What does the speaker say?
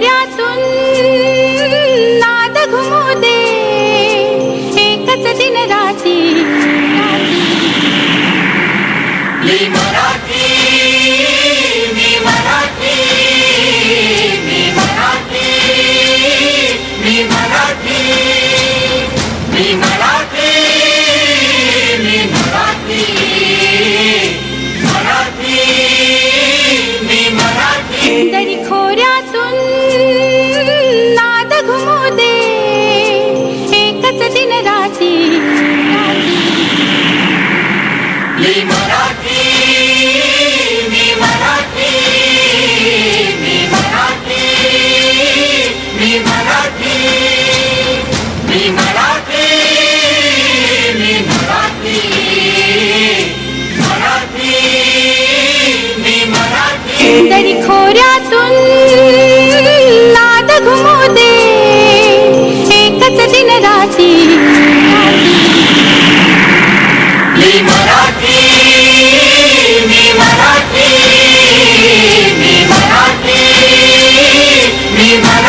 धुऱ्यातून नाद घुमू दे. एकच दिन राती. मराठी. मी मराठी मी मराठी मी मराठी मी मराठी मी मराठी.